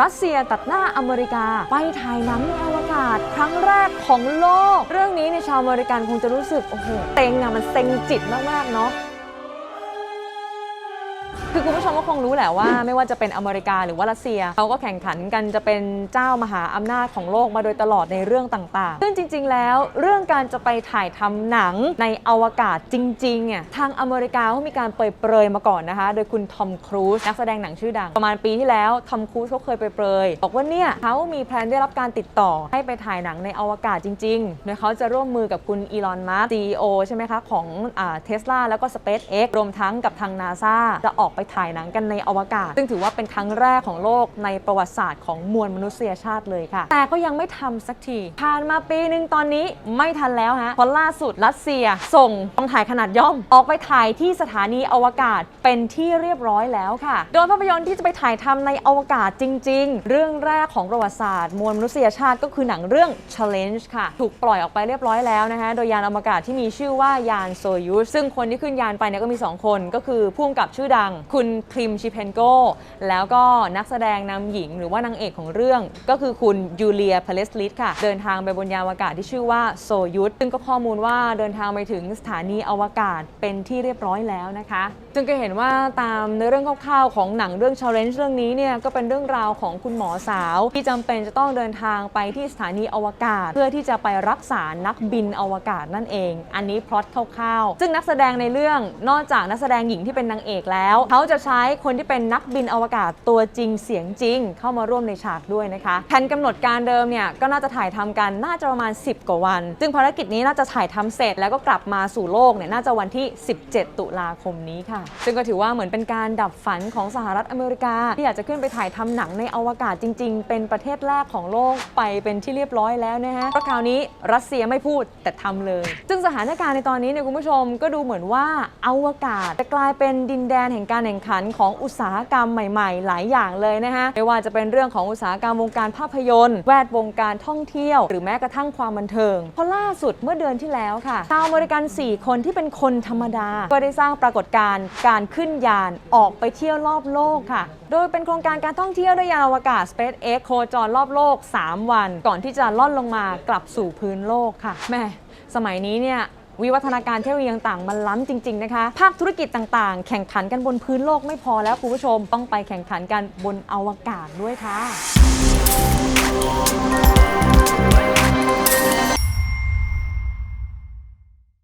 รัสเซียตัดหน้าอเมริกา ไปถ่ายหนังในอวกาศ ครั้งแรกของโลก เรื่องนี้ในชาวอเมริกันคงจะรู้สึก โอ้โหเต็งอะมันเซ็งจิตมาก ๆ เนาะ คือคุณผู้ชมก็คงรู้แหละว่า ไม่ว่าจะเป็นอเมริกาหรือว่ารัสเซียเขาก็แข่งขันกันจะเป็นเจ้ามหาอำนาจของโลกมาโดยตลอดในเรื่องต่างๆ ซึ่งจริง ๆ แล้วเรื่องการจะไปถ่ายทำหนังในอวกาศจริงๆอะทางอเมริกาเขามีการเปรยๆมาก่อนนะคะ โดยคุณทอมครูซนักแสดงหนังชื่อดัง ประมาณปีที่แล้วทอมครูซเขาเคยไปเปรยๆบอกว่าเนี่ยเขามีแพลนได้รับการติดต่อให้ไปถ่ายหนังในอวกาศจริงๆโดยเขาจะร่วมมือกับคุณอีลอนมัสก์ CEO ใช่ไหมคะของเทสลาแล้วก็ SpaceX รวมทั้งกับทาง NASA จะออกอกไปถ่ายหนังกันในอวกาศ ซึ่งถือว่าเป็นครั้งแรกของโลกในประวัติศาสตร์ของมวลมนุษยชาติเลยค่ะ แต่ก็ยังไม่ทำสักที ผ่านมาปีหนึ่งตอนนี้ไม่ทันแล้วฮะเพราะล่าสุดรัสเซีย ส่งกองถ่ายขนาดย่อม ออกไปถ่ายที่สถานีอวกาศเป็นที่เรียบร้อยแล้วค่ะ โดยภาพยนตร์ที่จะไปถ่ายทำในอวกาศจริง ๆ เรื่องแรกของประวัติศาสตร์ มวลมนุษยชาติก็คือหนังเรื่อง Challenge ค่ะ ถูกปล่อยออกไปเรียบร้อยแล้วนะคะ โดยยานอวกาศที่มีชื่อว่ายานโซยูสซึ่งคนที่ขึ้นยานไปเนี่ยก็มี 2 คน ก็คือผู้กำกับชื่อดังคุณคลิมชิเพนโก แล้วก็นักแสดงนำหญิงหรือว่านางเอกของเรื่อง ก็คือคุณยูเลียเพลสลิตค่ะ เดินทางไปบนยานอวกาศที่ชื่อว่าโซยุสซึ่งก็ข้อมูลว่าเดินทางไปถึงสถานีอวกาศเป็นที่เรียบร้อยแล้วนะคะจึงก็เห็นว่าตามเนื้อเรื่องคร่าวๆของหนังเรื่อง Challenge เรื่องนี้เนี่ยก็เป็นเรื่องราวของคุณหมอสาว ที่จำเป็นจะต้องเดินทางไปที่สถานีอวกาศ เพื่อที่จะไปรักษานักบินอวกาศนั่นเอง อันนี้พล็อตคร่าวๆซึ่งนักแสดงในเรื่องนอกจากนักแสดงหญิงที่เป็นนางเอกแล้วเขาจะใช้คนที่เป็นนักบินอวกาศตัวจริงเสียงจริง เข้ามาร่วมในฉากด้วยนะคะแผนกำหนดการเดิมเนี่ยก็น่าจะถ่ายทำกันน่าจะประมาณ 10 กว่าวัน ซึ่งภารกิจนี้น่าจะถ่ายทำเสร็จแล้วก็กลับมาสู่โลกเนี่ยน่าจะวันที่ 17 ตุลาคมนี้ค่ะ ซึ่งก็ถือว่าเหมือนเป็นการดับฝันของสหรัฐอเมริกา ที่อยากจะขึ้นไปถ่ายทำหนังในอวกาศจริง ๆ เป็นประเทศแรกของโลกไปเป็นที่เรียบร้อยแล้วนะฮะเพราะคราวนี้รัสเซียไม่พูดแต่ทำเลย ซึ่งสถานการณ์ในตอนนี้เนี่ยคุณผู้ชมก็ดูเหมือนว่าอวกาศจะกลายเป็นดินแดนแห่งการแข่งขันของอุตสาหกรรมใหม่ ๆ หลายอย่างเลยนะฮะไม่ว่าจะเป็นเรื่องของอุตสาหกรรมวงการภาพยนตร์ แวดวงการท่องเที่ยว หรือแม้กระทั่งความบันเทิง เพราะล่าสุดเมื่อเดือนที่แล้วค่ะชาวอเมริกัน 4 คนที่เป็นคนธรรมดา ก็ได้สร้างปรากฏการณ์การขึ้นยานออกไปเที่ยวรอบโลกค่ะ โดยเป็นโครงการการท่องเที่ยวด้วยยานอวกาศ SpaceX โคจรรอบโลก 3 วัน ก่อนที่จะล่อนลงมากลับสู่พื้นโลกค่ะแม่สมัยนี้เนี่ย วิวัฒนาการเทคโนโลยีต่างๆ มันล้ำจริง ๆ นะคะ ภาคธุรกิจต่างๆ แข่งขันกันบนพื้นโลกไม่พอแล้วคุณผู้ชม ต้องไปแข่งขันกันบนอวกาศด้วยค่ะ